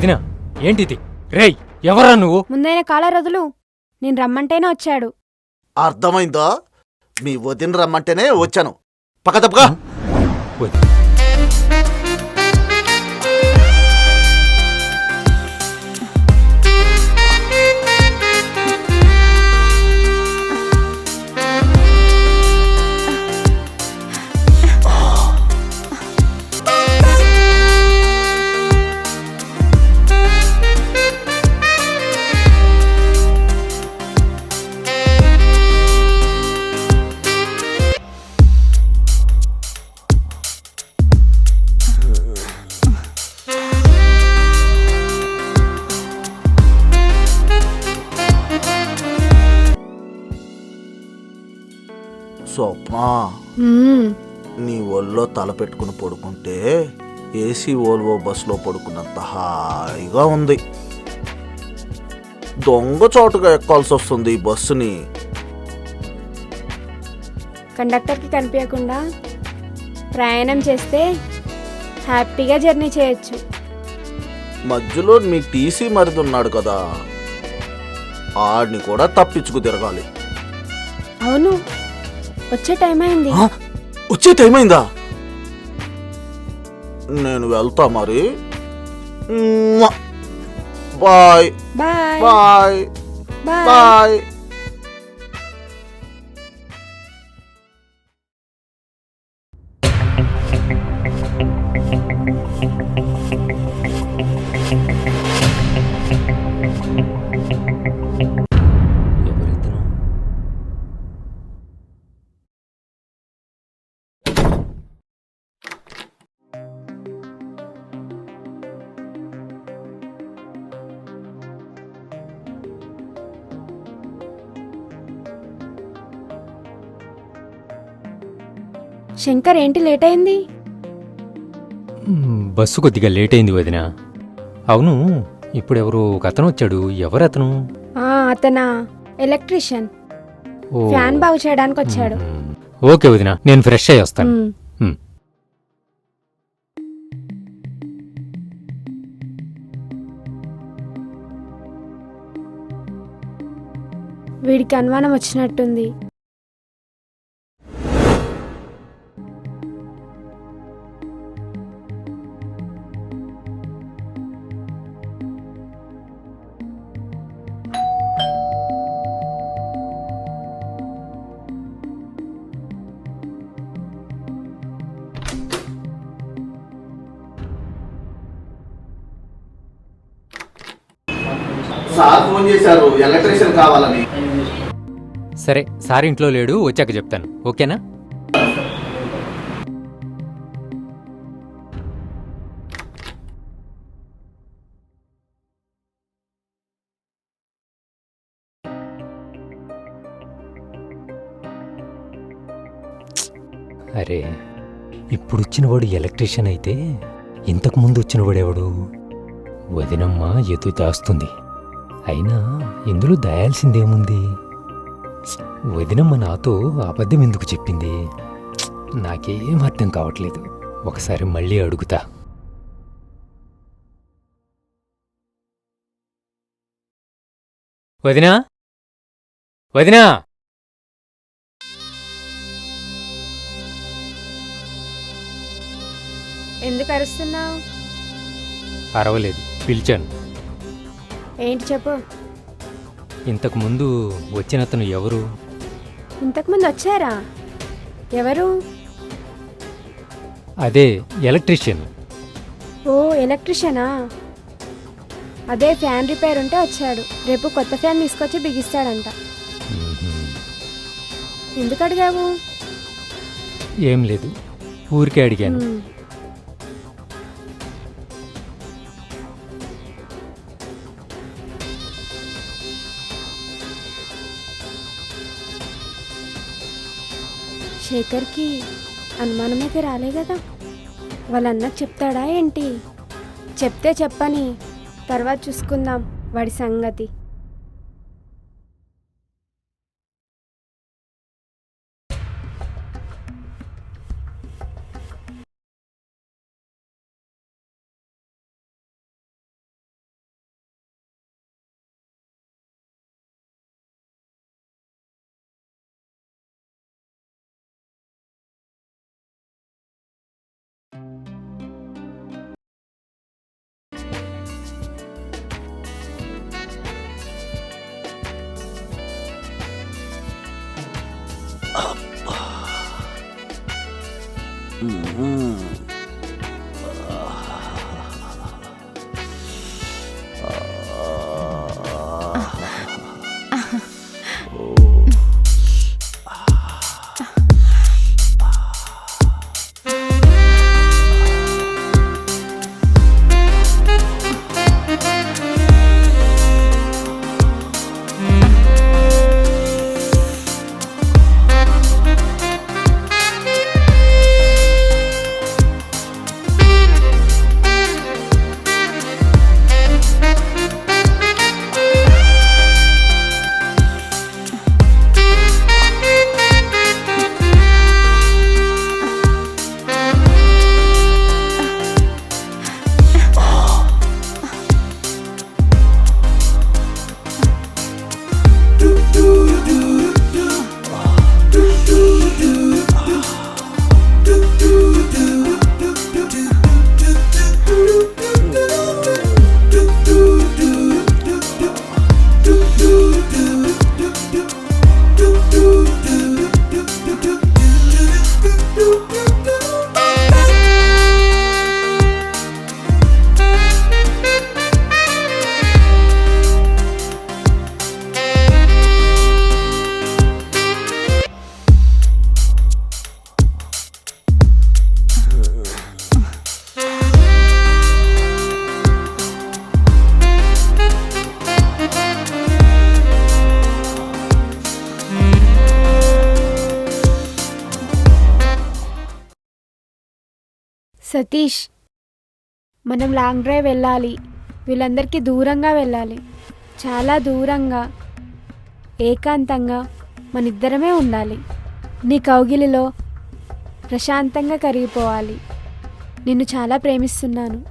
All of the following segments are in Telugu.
వదినా ఏంటిది? రేయ్ ఎవరా నువ్వు? ముందైన కాలర్ వదులు నేను రమ్మంటేనే వచ్చాడు. అర్థమైందా? మీ వదిన రమ్మంటేనే వచ్చాను. పక్క తప్పగా. తల పెట్టుకుని పడుకుంటే ఏసీ ఓల్వో బస్సులో పడుకున్నంత హాయిగా ఉంది. దొంగ చోటుగా ఎక్కాల్సి వస్తుంది ఈ బస్సుని. కండక్టర్కి కనిపించకుండా ప్రయాణం చేస్తే హ్యాపీగా జర్నీ చేయొచ్చు. మధ్యలో మీ టీసీ మరిది ఉన్నాడు కదా. ఆడిని కూడా తప్పించుకు తిరగాలి. అవును వచ్చే టైం అయింది. వచ్చే టైం అయిందా? నేను వెళ్తా మరి. Bye. Bye. Bye. Bye. Shankar ఏంటి లేట్ అయింది బస్సు కొద్దిగా లేట్ అయింది వదిన. అవును ఇప్పుడు ఎవరు ఒక అతను వచ్చాడు. ఎవరతను? ఆ అతనా? ఎలక్ట్రీషియన్. ఓ. ఫ్యాన్ బాగు చేయడానికి వచ్చాడు. ఓకే వదిన నేను ఫ్రెష్ అయ్యి వస్తాను. వీడికి అనుమానం వచ్చినట్టుంది. ఫోన్ చేశారు. ఎలక్ట్రీషియన్ కావాలని. సరే సార్ ఇంట్లో లేడు వచ్చాక చెప్తాను. ఓకేనా? అరే ఇప్పుడు వచ్చినవాడు ఎలక్ట్రీషియన్ అయితే ఇంతకు ముందు వచ్చినవాడు వదినమ్మ ఎదు దాస్తుంది. అయినా ఇందులో దాయాల్సిందేముంది? వదినమ్మ నాతో అబద్ధం ఎందుకు చెప్పింది? నాకేం అర్థం కావట్లేదు. ఒకసారి మళ్ళీ అడుగుతా. వదినా? వదినా? ఎందుకు అరుస్తున్నావు? పర్వాలేదు పిలిచాను. ఏంటి చెప్పు. ఇంతకు ముందు వచ్చినతను ఎవరు? ఇంతకుముందు వచ్చారా? ఎవరు? అదే ఎలక్ట్రీషియన్. ఓ ఎలక్ట్రిషియనా? అదే ఫ్యాన్ రిపేర్ ఉంటే వచ్చాడు. రేపు కొత్త ఫ్యాన్ తీసుకొచ్చి బిగిస్తాడంట. ఎందుకు అడిగావు? ఏం లేదు. ఊరికే అడిగాను. శేఖర్కి అనుమానమైతే రాలే కదా. వాళ్ళ అన్నకు చెప్తాడా ఏంటి? చెప్తే చెప్పని తర్వాత చూసుకుందాం వాడి సంగతి. Mm. మనం లాంగ్ డ్రైవ్ వెళ్ళాలి. వీళ్ళందరికీ దూరంగా వెళ్ళాలి. చాలా దూరంగా ఏకాంతంగా మన ఇద్దరమే ఉండాలి. నీ కౌగిలిలో ప్రశాంతంగా కరిగిపోవాలి. నిన్ను చాలా ప్రేమిస్తున్నాను.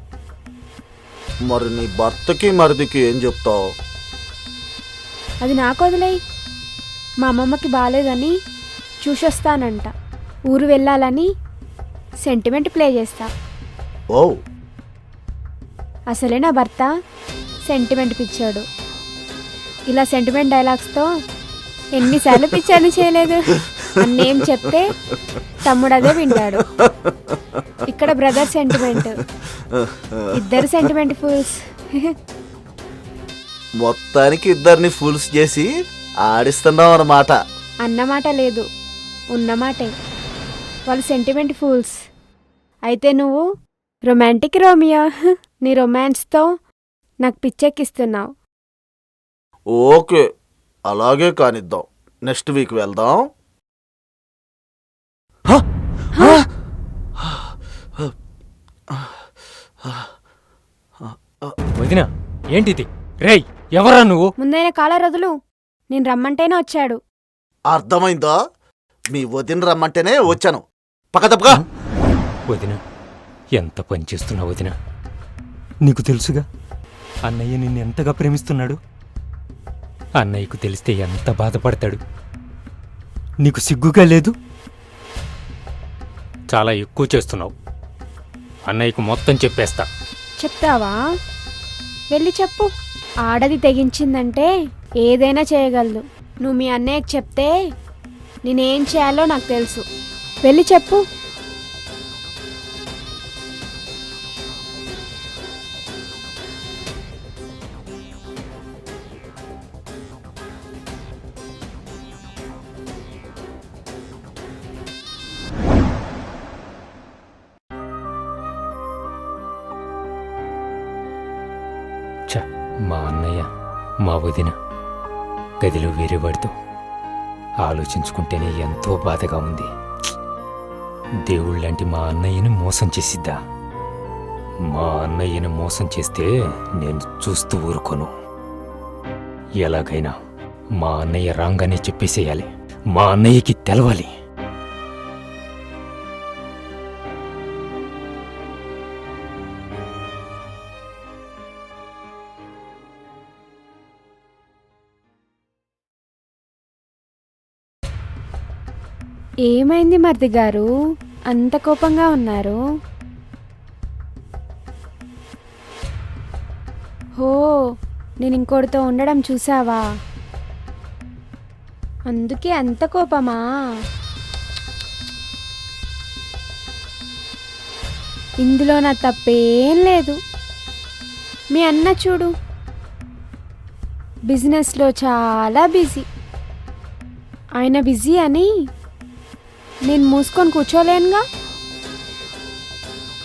మరి నీ భర్తకి మరిదికి ఏం చెప్తావు? అది నాకు వదిలేయి. మా అమ్మమ్మకి బాగాలేదని చూసొస్తానంట. ఊరు వెళ్ళాలని సెంటిమెంట్ ప్లే చేస్తా. ఓ అసలే నా భర్త సెంటిమెంట్ పిచ్చాడు. ఇలా సెంటిమెంట్ డైలాగ్స్తో ఎన్నిసార్లు పిచ్చాను చేయలేదు. అన్నేం చెప్తే తమ్ముడు అదే వింటాడు. ఇక్కడ బ్రదర్ సెంటిమెంట్ ఇద్దరు సెంటిమెంట్ ఫుల్స్ మొత్తానికి ఇద్దరిని ఫుల్స్ చేసి ఆడిస్తున్నాం అన్నమాట. అన్నమాట లేదు ఉన్నమాటే వాళ్ళు సెంటిమెంట్ ఫూల్స్ అయితే నువ్వు రొమాంటిక్ రోమియో నీ రొమాన్స్తో నాకు పిచ్చెక్కిస్తున్నావు. ఓకే అలాగే కానిద్దాం. నెక్స్ట్ వీక్ వెళ్దాం. హ! హ! వదిన ఏంటిది? రేయ్ ఎవరా నువ్వు? ముందైన కాల రోజులు నేను రమ్మంటేనే వచ్చాడు. అర్థమైందా? మీ వదిన రమ్మంటేనే వచ్చాను. పక్క తప్పగా. వదిన ఎంత పని చేస్తున్నావు వదిన? నీకు తెలుసుగా? అన్నయ్య నిన్ను ఎంతగా ప్రేమిస్తున్నాడు? అన్నయ్యకు తెలిస్తే ఎంత బాధపడతాడు? నీకు సిగ్గుగా లేదు? చాలా ఎక్కువ చేస్తున్నావు. అన్నయ్యకు మొత్తం చెప్పేస్తా. చెప్తావా? వెళ్ళి చెప్పు. ఆడది తెగించిందంటే ఏదైనా చేయగలదు. నువ్వు మీ అన్నయ్యకి చెప్తే నేనేం చేయాలో నాకు తెలుసు. వెళ్ళి చెప్పు. మా అన్నయ్య మా వదిన గదిలో వేరేవాడితో ఆలోచించుకుంటేనే ఎంతో బాధగా ఉంది. దేవుళ్ళంటి మా అన్నయ్యని మోసం చేసిద్దా? మా అన్నయ్యని మోసం చేస్తే నేను చూస్తూ ఊరుకోను. ఎలాగైనా మా అన్నయ్య రాంగానే చెప్పేసేయాలి. మా అన్నయ్యకి తెలవాలి. ఏమైంది మరిది గారు? అంత కోపంగా ఉన్నారు? హో నేను ఇంకోటితో ఉండడం చూసావా అందుకే అంత కోపమా? ఇందులో నా తప్పేం లేదు. మీ అన్న చూడు. బిజినెస్లో చాలా బిజీ. ఆయన బిజీ అని నేను మూసుకొని కూర్చోలేనుగా?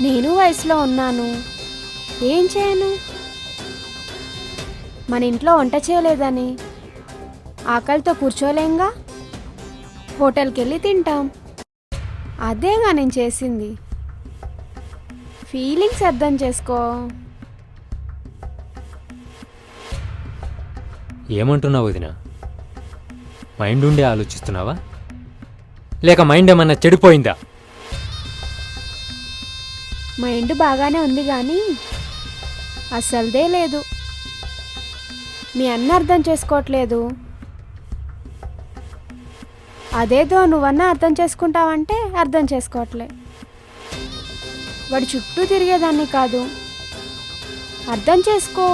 నేను వయసులో ఉన్నాను. ఏం చేయను? మన ఇంట్లో వంట చేయలేదని. ఆకలితో కూర్చోలేంగా? హోటల్కి వెళ్ళి తింటాం. అదేగా నేను చేసింది. ఫీలింగ్స్ అర్థం చేసుకో. ఏమంటున్నావు వదిన? మైండ్ ఉండి ఆలోచిస్తున్నావా? లేక మైండ్ ఏమన్నా చెడిపోయిందా? మైండ్ బాగానే ఉంది కానీ అస్సలదే లేదు. మీ అన్న అర్థం చేసుకోవట్లేదు. అదేదో నువ్వన్నా అర్థం చేసుకుంటావంటే అర్థం చేసుకోవట్లే. వాడి చుట్టూ తిరిగేదాన్ని కాదు. అర్థం చేసుకో.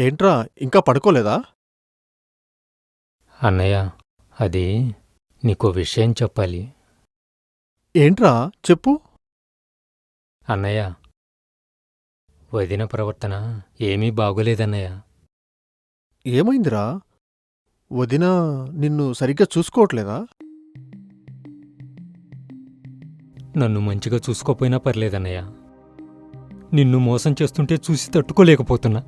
ఏంట్రా ఇంకా పడుకోలేదా? అన్నయ్య అది నీకో విషయం చెప్పాలి. ఏంట్రా చెప్పు. అన్నయ్య వదిన ప్రవర్తన ఏమీ బాగోలేదన్నయ్య. ఏమైందిరా? వదిన నిన్ను సరిగ్గా చూసుకోవట్లేదా? నన్ను మంచిగా చూసుకోపోయినా పర్లేదన్నయ్య. నిన్ను మోసం చేస్తుంటే చూసి తట్టుకోలేకపోతున్నా.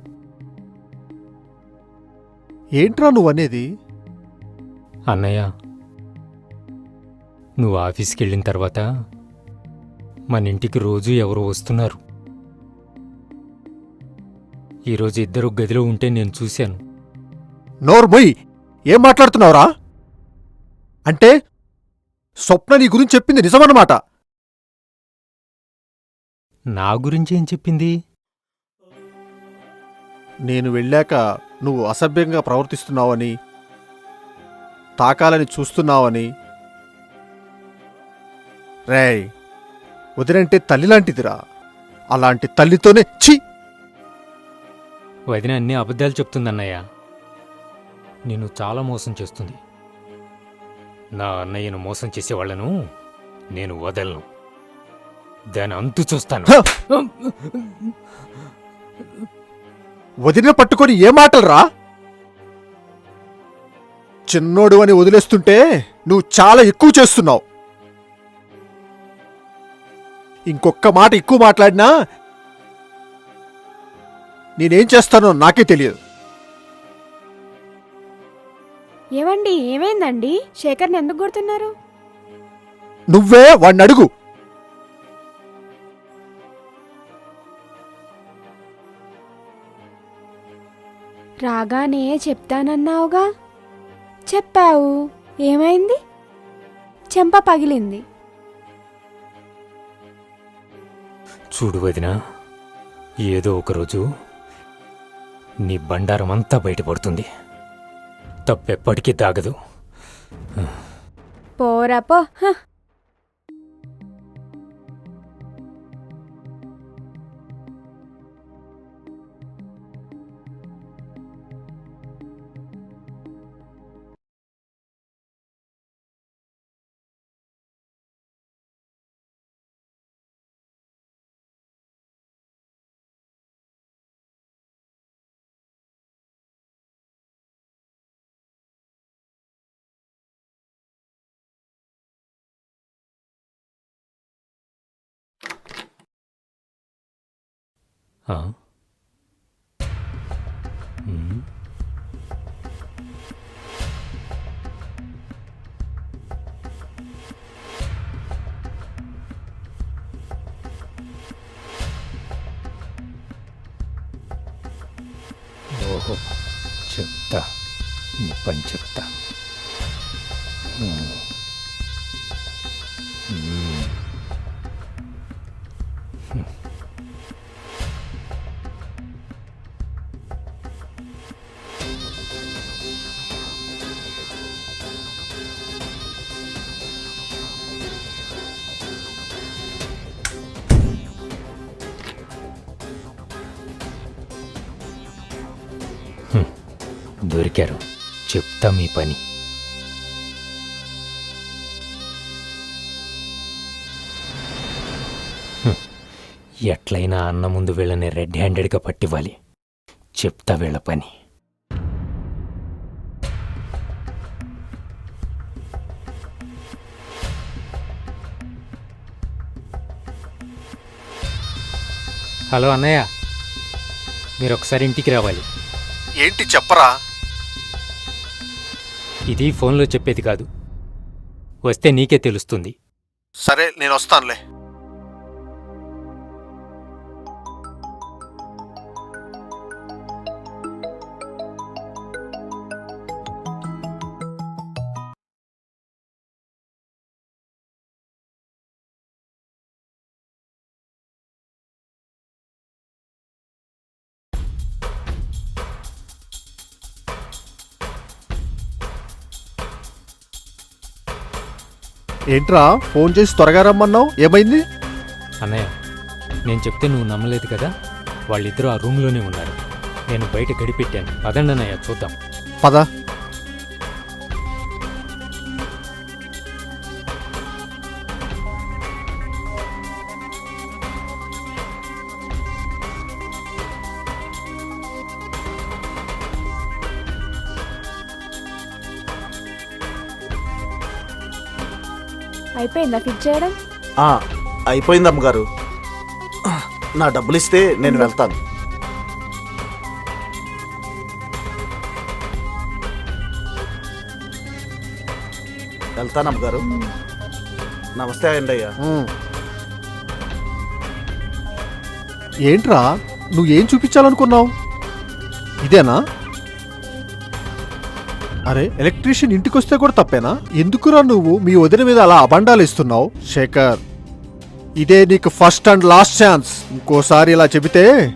ఏంట్రా నువ్వనేది? అన్నయ్య నువ్వు ఆఫీస్కి వెళ్ళిన తర్వాత మన ఇంటికి రోజు ఎవరో వస్తున్నారు. ఈరోజు ఇద్దరు గదిలో ఉంటే నేను చూశాను. నోర్మొయ్ ఏం మాట్లాడుతున్నావురా? అంటే స్వప్న నీ గురించి చెప్పింది నిజమన్నమాట. నా గురించి ఏం చెప్పింది? నేను వెళ్ళాక నువ్వు అసభ్యంగా ప్రవర్తిస్తున్నావని తాకాలని చూస్తున్నావని. రేయ్ వదినంటే తల్లి లాంటిదిరా. అలాంటి తల్లితోనే ఛీ! వదిన అన్ని అబద్ధాలు చెప్తుందన్నయ్య. నిన్ను చాలా మోసం చేస్తుంది. నా అన్నయ్యను మోసం చేసేవాళ్ళను నేను వదలను. దాని అంతు చూస్తాను! వదిన పట్టుకొని ఏ మాటలరా? చిన్నోడు అని వదిలేస్తుంటే నువ్వు చాలా ఎక్కువ చేస్తున్నావు. ఇంకొక్క మాట ఎక్కువ మాట్లాడినా నేనేం చేస్తానో నాకే తెలియదు. ఏవండి ఏమైందండి? శేఖర్ని ఎందుకు కొడుతున్నారు? నువ్వే వాడిని అడుగు. రాగానే చెప్తానన్నావుగా? చెప్పావు. ఏమైంది? చెంప పగిలింది. చూడు వదిన ఏదో ఒకరోజు నీ బండారం అంతా బయటపడుతుంది. తప్పెప్పటికీ దాగదు పోరా ఓహో చెప్తా. నీ పంచ దొరికారు. చెప్తా మీ పని. ఎట్లయినా అన్న ముందు వీళ్ళని రెడ్ హ్యాండెడ్గా పట్టివ్వాలి. చెప్తా వీళ్ళ పని. హలో అన్నయ్య మీరు ఒకసారి ఇంటికి రావాలి. ఏంటి చెప్పరా? ఇది ఫోన్లో చెప్పేది కాదు. వస్తే నీకే తెలుస్తుంది. సరే నేను వస్తానులే ఏంట్రా ఫోన్ చేసి త్వరగా రమ్మన్నావు? ఏమైంది? అన్నయ్య నేను చెప్తే నువ్వు నమ్మలేదు కదా? వాళ్ళిద్దరూ ఆ రూమ్లోనే ఉన్నారు. నేను బయట గడిపెట్టాను. పదండి అన్నయ్య చూద్దాం. పద. అయిపోయిందా ఫిట్ చేయడం? ఆ, అయిపోయింది అమ్మగారు. నా డబ్బులు ఇస్తే నేను వెళ్తాను. వెళ్తాను అమ్మగారు. నమస్తే అండి అయ్యా. ఉమ్. ఏంట్రా? నువ్వేం చూపించాలనుకున్నావు? ఇదేనా? అరే ఎలక్ట్రీషియన్ ఇంటికొస్తే కూడా తప్పేనా? ఎందుకురా నువ్వు మీ వదిన మీద అలా అబండాలు ఇస్తున్నావు? శేఖర్ ఇదే నీకు ఫస్ట్ అండ్ లాస్ట్ ఛాన్స్. ఇంకోసారి ఇలా చెబితే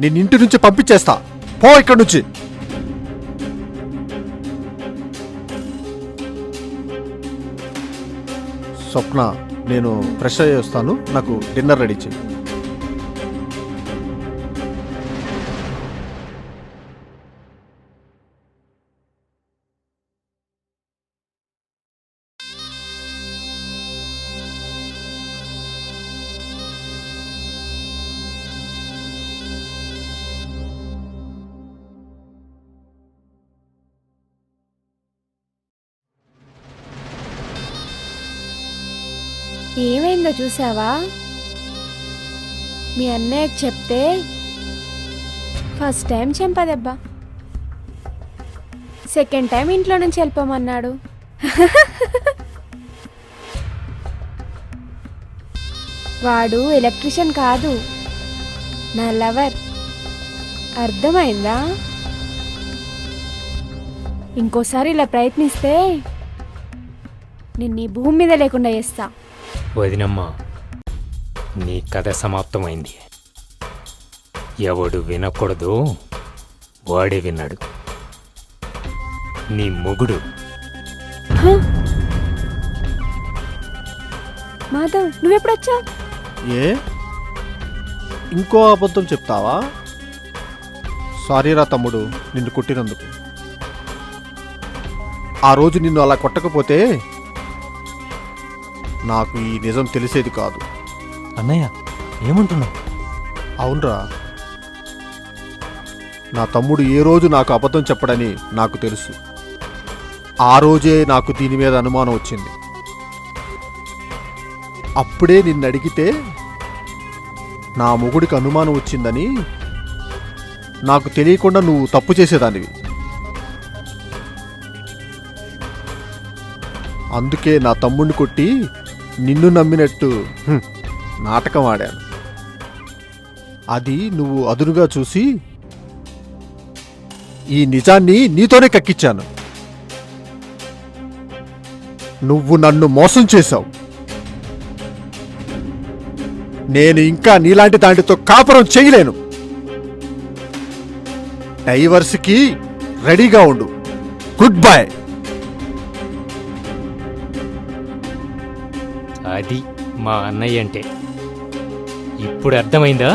నేను ఇంటి నుంచి పంపించేస్తా. పో ఇక్కడి నుంచి. స్వప్న నేను ఫ్రెష్ అయ్యి వస్తాను. నాకు డిన్నర్ రెడీ చేయి. ఏమైందో చూసావా? మీ అన్నయ్యకి చెప్తే ఫస్ట్ టైం చెంపదెబ్బా. సెకండ్ టైం ఇంట్లో నుంచి వెళ్ళిపోమన్నాడు. వాడు ఎలక్ట్రిషియన్ కాదు. నా లవర్. అర్థమైందా? ఇంకోసారి ఇలా ప్రయత్నిస్తే నిన్ను ఈ భూమి మీద లేకుండా చేస్తా. వదినమ్మ నీ కథ సమాప్తమైంది. ఎవడు వినకూడదు వాడే విన్నాడు. నీ మొగుడు. మాధవ్ నువ్వెప్పుడొచ్చావు? ఏ? ఇంకో అబద్ధం చెప్తావా? సారీరా తమ్ముడు నిన్ను కొట్టినందుకు. ఆ రోజు నిన్ను అలా కొట్టకపోతే నాకు ఈ నిజం తెలిసేది కాదు. అన్నయ్య ఏమంటున్నావు? అవునరా. నా తమ్ముడు ఏ రోజు నాకు అబద్ధం చెప్పడని నాకు తెలుసు. ఆ రోజే నాకు దీని మీద అనుమానం వచ్చింది. అప్పుడే నిన్ను అడిగితే నా మొగుడికి అనుమానం వచ్చిందని నాకు తెలియకుండా నువ్వు తప్పు చేసేదానివి. అందుకే నా తమ్ముడిని కొట్టి నిన్ను నమ్మినట్టు నాటకం ఆడాను. అది నువ్వు అదునుగా చూసి ఈ నిజాన్ని నీతోనే కక్కిచ్చాను. నువ్వు నన్ను మోసం చేశావు. నేను ఇంకా నీలాంటి దాంటితో కాపురం చేయలేను. డైవర్స్కి రెడీగా ఉండు. Good bye. అది మా అన్నయ్య అంటే. ఇప్పుడు అర్థమైందా?